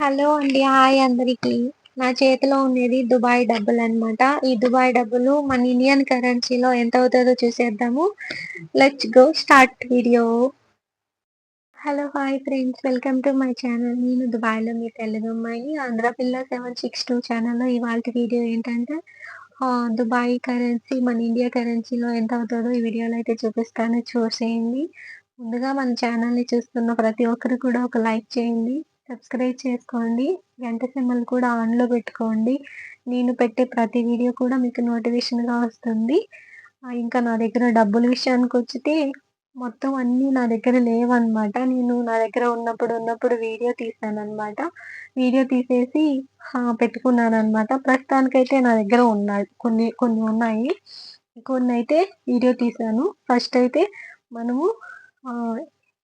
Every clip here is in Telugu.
హలో అండి హాయ్ అందరికి. నా చేతిలో ఉండేది దుబాయ్ డబ్బులు అనమాట ఈ దుబాయ్ డబ్బులు మన ఇండియన్ కరెన్సీలో ఎంత అవుతుందో చూసేద్దాము. Let's go start video hello hi friends welcome to my channel నేను దుబాయ్లో మీ తెలుగు అమ్మాయి ఆంధ్ర పిల్ల సెవెన్ సిక్స్ టూ ఛానల్లో ఇవాళ వీడియో ఏంటంటే దుబాయ్ కరెన్సీ మన ఇండియా కరెన్సీలో ఎంత అవుతుందో ఈ వీడియోలో అయితే చూపిస్తాను. చూసేయండి. ముందుగా మన ఛానల్ని చూస్తున్న ప్రతి ఒక్కరు కూడా ఒక లైక్ చేయండి. సబ్స్క్రైబ్ చేసుకోండి. గంట సింబల్ కూడా ఆన్లో పెట్టుకోండి. నేను పెట్టే ప్రతి వీడియో కూడా మీకు నోటిఫికేషన్గా వస్తుంది. ఇంకా నా దగ్గర డబ్బుల విషయానికి వచ్చితే మొత్తం అన్నీ నా దగ్గర లేవన్నమాట. నేను నా దగ్గర ఉన్నప్పుడు ఉన్నప్పుడు వీడియో తీసాను అనమాట వీడియో తీసేసి పెట్టుకున్నాను అనమాట ప్రస్తుతానికైతే నా దగ్గర ఉన్నాయి కొన్ని కొన్ని ఉన్నాయి. కొన్ని అయితే వీడియో తీసాను. ఫస్ట్ అయితే మనము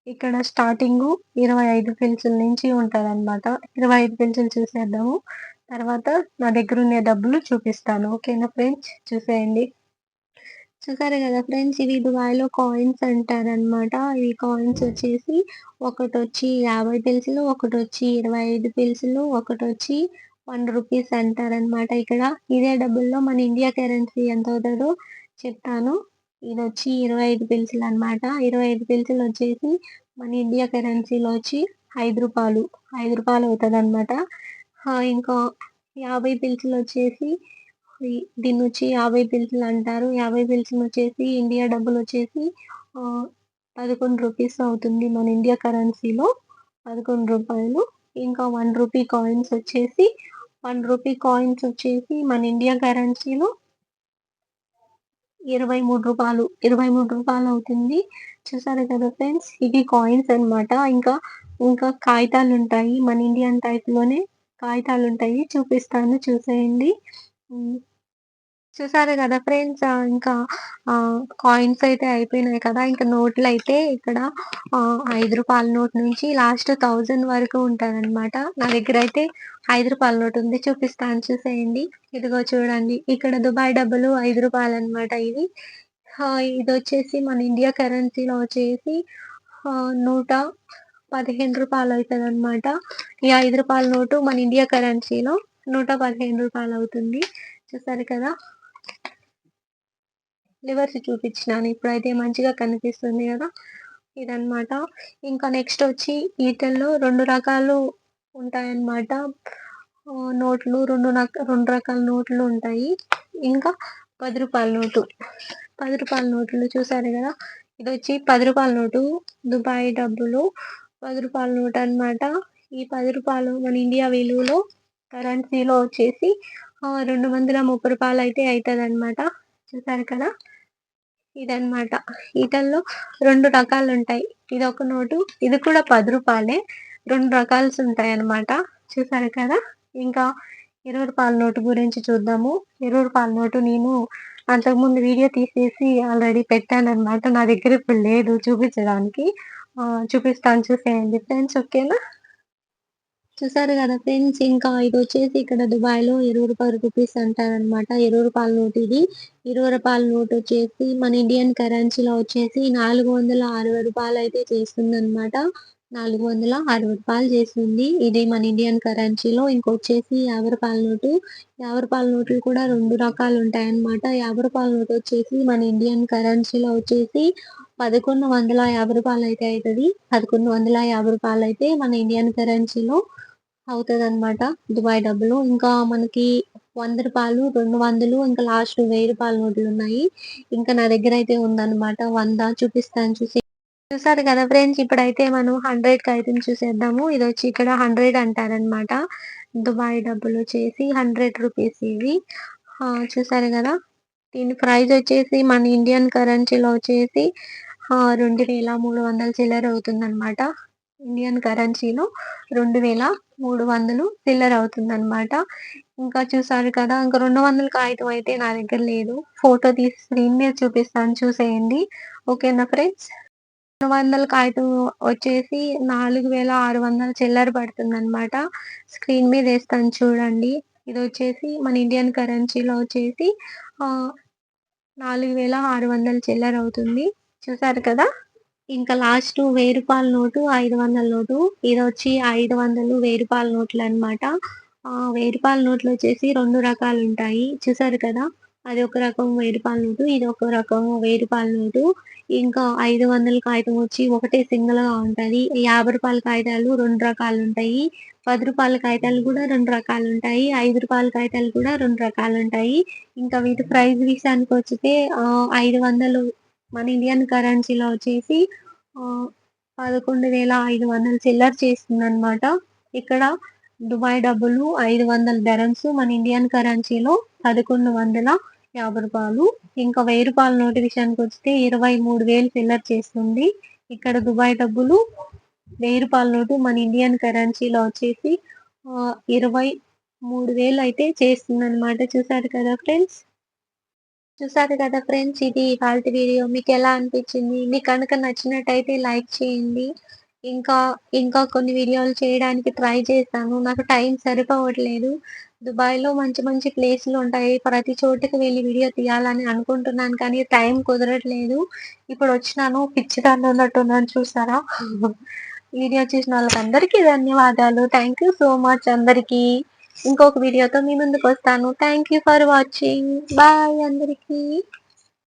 ఇక్కడ స్టార్టింగ్ ఇరవై ఐదు పెన్సిల్ నుంచి ఉంటుంది అనమాట ఇరవై ఐదు పెన్సిల్ చూసేద్దాము. తర్వాత నా దగ్గర ఉన్న డబ్బులు చూపిస్తాను. ఓకేనా ఫ్రెండ్స్? చూసేయండి. చూసారు కదా ఫ్రెండ్స్? ఇవి దుబాయ్లో కాయిన్స్ అంటారనమాట ఇవి కాయిన్స్ వచ్చేసి ఒకటి వచ్చి యాభై పెన్సిల్ ఒకటి వచ్చి ఇరవై ఐదు పెన్సిల్ ఒకటి వచ్చి వన్ రూపీస్ అంటారనమాట ఇక్కడ. ఇదే డబ్బుల్లో మన ఇండియా కరెన్సీ ఎంత అవుతుందో చెప్తాను. ఇది వచ్చి ఇరవై ఐదు పెన్సిల్ అన్నమాట. ఇరవై ఐదు పెన్సిల్ వచ్చేసి మన ఇండియా కరెన్సీలో వచ్చి ఐదు రూపాయలు ఐదు రూపాయలు అవుతుంది అనమాట ఇంకా యాభై పిల్చులు వచ్చేసి దీని దీన్ని వచ్చి యాభై పిల్చులు అంటారు. యాభై పిల్చులు వచ్చేసి ఇండియా డబ్బులు వచ్చేసి పదకొండు రూపీస్ అవుతుంది మన ఇండియా కరెన్సీలో. పదకొండు రూపాయలు. ఇంకా వన్ రూపీ కాయిన్స్ వచ్చేసి వన్ రూపీ కాయిన్స్ వచ్చేసి మన ఇండియా కరెన్సీలో ఇరవై మూడు రూపాయలు ఇరవై మూడు రూపాయలు అవుతుంది. చూసారు కదా ఫ్రెండ్స్? ఇవి కాయిన్స్ అన్నమాట. ఇంకా ఇంకా కాగితాలు ఉంటాయి మన ఇండియన్ టైప్లోనే కాగితాలు ఉంటాయి చూపిస్తాను చూసేయండి. చూసారు కదా ఫ్రెండ్స్? ఇంకా కాయిన్స్ అయితే అయిపోయినాయి కదా. ఇంకా నోట్లు అయితే ఇక్కడ ఐదు రూపాయల నోట్ నుంచి లాస్ట్ థౌజండ్ వరకు ఉంటారనమాట నా దగ్గర అయితే ఐదు రూపాయల నోట్ ఉంది. చూపిస్తాను చూసేయండి. ఇదిగో చూడండి. ఇక్కడ దుబాయ్ డబ్బులు ఐదు రూపాయలు అనమాట ఇది ఇది వచ్చేసి మన ఇండియా కరెన్సీలో వచ్చేసి నూట పదిహేను రూపాయలు అవుతుంది అనమాట ఈ ఐదు రూపాయల నోటు మన ఇండియా కరెన్సీలో నూట పదిహేను రూపాయలు అవుతుంది చూసారు కదా? లివర్స్ చూపించినాను. ఇప్పుడైతే మంచిగా కనిపిస్తుంది కదా? ఇదన్నమాట. ఇంకా నెక్స్ట్ వచ్చి ఈటల్లో రెండు రకాలు ఉంటాయన్నమాట. నోట్లు రెండు రెండు రకాల నోట్లు ఉంటాయి. ఇంకా పది రూపాయల నోటు. పది రూపాయల నోట్లు చూసారు కదా? ఇది వచ్చి పది రూపాయల నోటు. దుబాయ్ డబ్బులు. పది రూపాయల నోట్ అన్నమాట. ఈ పది రూపాయలు మన ఇండియా విలువలో కరెన్సీలో వచ్చేసి రెండు వందల ముప్పై రూపాయలు అయితే అవుతుంది అనమాట చూసారు కదా? ఇదన్నమాట. ఈటల్లో రెండు రకాలు ఉంటాయి. ఇది ఒక నోటు ఇది కూడా పది రూపాయలే. రెండు రకాలు ఉంటాయి అనమాట చూసారు కదా? ఇంకా ఇరవై రూపాయల నోటు గురించి చూద్దాము. ఇరవై రూపాయల నోటు నేను అంతకుముందు వీడియో తీసేసి ఆల్రెడీ పెట్టాను అనమాట నా దగ్గర ఇప్పుడు లేదు చూపించడానికి. చూపిస్తాను చూసేయండి ఫ్రెండ్స్ ఓకేనా? చూసారు కదా ఫ్రెండ్స్ ఇంకా ఇది వచ్చేసి ఇక్కడ దుబాయ్లో ఇరవై రూపాయల రూపీస్ అంటారనమాట ఇరవై రూపాయల నోట్ ఇది. ఇరవై రూపాయల నోట్ వచ్చేసి మన ఇండియన్ కరెన్సీలో వచ్చేసి నాలుగు వందల అరవై రూపాయలు అయితే చేస్తుంది అనమాట నాలుగు వందల అరవై రూపాయలు చేసింది. ఇది మన ఇండియన్ కరెన్సీలో ఇంకొచ్చేసి యాభై రూపాయల నోటు. యాభై రూపాయల నోట్లు కూడా రెండు రకాలు ఉంటాయన్నమాట. యాభై రూపాయల నోటు వచ్చేసి మన ఇండియన్ కరెన్సీలో వచ్చేసి పదకొండు వందల యాభై రూపాయలు అయితే అవుతుంది. పదకొండు వందల యాభై రూపాయలు అయితే మన ఇండియన్ కరెన్సీలో అవుతుంది అనమాట దుబాయ్ డబ్బులు. ఇంకా మనకి వంద రూపాయలు రెండు వందలు ఇంకా లాస్ట్ వెయ్యి రూపాయల నోట్లు ఉన్నాయి. ఇంకా నా దగ్గర అయితే ఉందన్నమాట. వంద చూపిస్తాను చూసి చూసారు కదా ఫ్రెండ్స్? ఇప్పుడైతే మనం హండ్రెడ్కి అయితే చూసేద్దాము. ఇది వచ్చి ఇక్కడ హండ్రెడ్ అంటారనమాట దుబాయ్ డబ్బులు వచ్చేసి హండ్రెడ్ రూపీస్ ఇవి. చూసారు కదా? దీని ప్రైస్ వచ్చేసి మన ఇండియన్ కరెన్సీలో వచ్చేసి రెండు వేల మూడు వందల చిల్లర అవుతుంది అనమాట ఇండియన్ కరెన్సీలో రెండు వేల మూడు వందలు చిల్లర అవుతుందన్నమాట. ఇంకా చూసారు కదా? ఇంకా రెండు వందల కాగితం అయితే నా దగ్గర లేదు. ఫోటో తీసి స్క్రీన్ మీద చూపిస్తాను. చూసేయండి. ఓకేనా ఫ్రెండ్స్? వందల కాగితం వచ్చేసి నాలుగు వేల ఆరు వందల చిల్లర పడుతుంది అనమాట స్క్రీన్ మీద వేస్తాను చూడండి. ఇది వచ్చేసి మన ఇండియన్ కరెన్సీలో వచ్చేసి నాలుగు వేల ఆరు వందల చిల్లర అవుతుంది. చూసారు కదా? ఇంకా లాస్ట్ వెయ్యి రూపాయల నోటు ఐదు వందల నోటు. ఇది వచ్చి ఐదు వందలు వెయ్యి రూపాయల నోట్లు అనమాట వెయ్యి రూపాయల నోట్లు వచ్చేసి రెండు రకాలు ఉంటాయి. చూసారు కదా? అది ఒక రకం వెయ్యి రూపాయల నోటు ఇది ఒక రకం వెయ్యి రూపాయల నోటు. ఇంకా ఐదు వందల కాగితం వచ్చి ఒకటే సింగిల్గా ఉంటది. యాభై రూపాయల కాగితాలు రెండు రకాలు ఉంటాయి. పది రూపాయల కాగితాలు కూడా రెండు రకాలు ఉంటాయి. ఐదు రూపాయల కాగితాలు కూడా రెండు రకాలు ఉంటాయి. ఇంకా వీటి ప్రైస్ విషయానికి వచ్చితే ఐదు వందలు మన ఇండియన్ కరెన్సీలో వచ్చేసి పదకొండు వేల ఐదు వందలు చిల్లర చేస్తుంది అనమాట ఇక్కడ దుబాయ్ డబ్బులు ఐదు వందల ధరమ్స్ మన ఇండియన్ కరెన్సీలో పదకొండు వందల యాభై రూపాయలు. ఇంకా వెయ్యి రూపాయల నోటు విషయానికి వస్తే ఇరవై మూడు వేలు ఫిల్లర్ చేస్తుంది. ఇక్కడ దుబాయ్ డబ్బులు వెయ్యి రూపాయల నోటు మన ఇండియన్ కరెన్సీలో వచ్చేసి ఇరవై మూడు వేలు అయితే చేస్తుంది అనమాట చూసారు కదా ఫ్రెండ్స్? చూసారు కదా ఫ్రెండ్స్? ఇది ఇవాళ వీడియో. మీకు ఎలా అనిపించింది? మీకు కనుక నచ్చినట్టయితే లైక్ చేయండి. ఇంకా ఇంకా కొన్ని వీడియోలు చేయడానికి ట్రై చేస్తాను నాకు టైం సరిపోవట్లేదు. దుబాయ్లో మంచి మంచి ప్లేస్లు ఉంటాయి. ప్రతి చోటుకి వెళ్ళి వీడియో తీయాలని అనుకుంటున్నాను కానీ టైం కుదరట్లేదు. ఇప్పుడు వచ్చినాను పిచ్చి దాన్ని ఉన్నట్టున్నాను చూసారా? వీడియో చూసిన వాళ్ళకందరికీ ధన్యవాదాలు. థ్యాంక్ యూ సో మచ్ అందరికీ. ఇంకొక వీడియోతో మీ ముందుకు వస్తాను. Thank you for watching bye అందరికీ.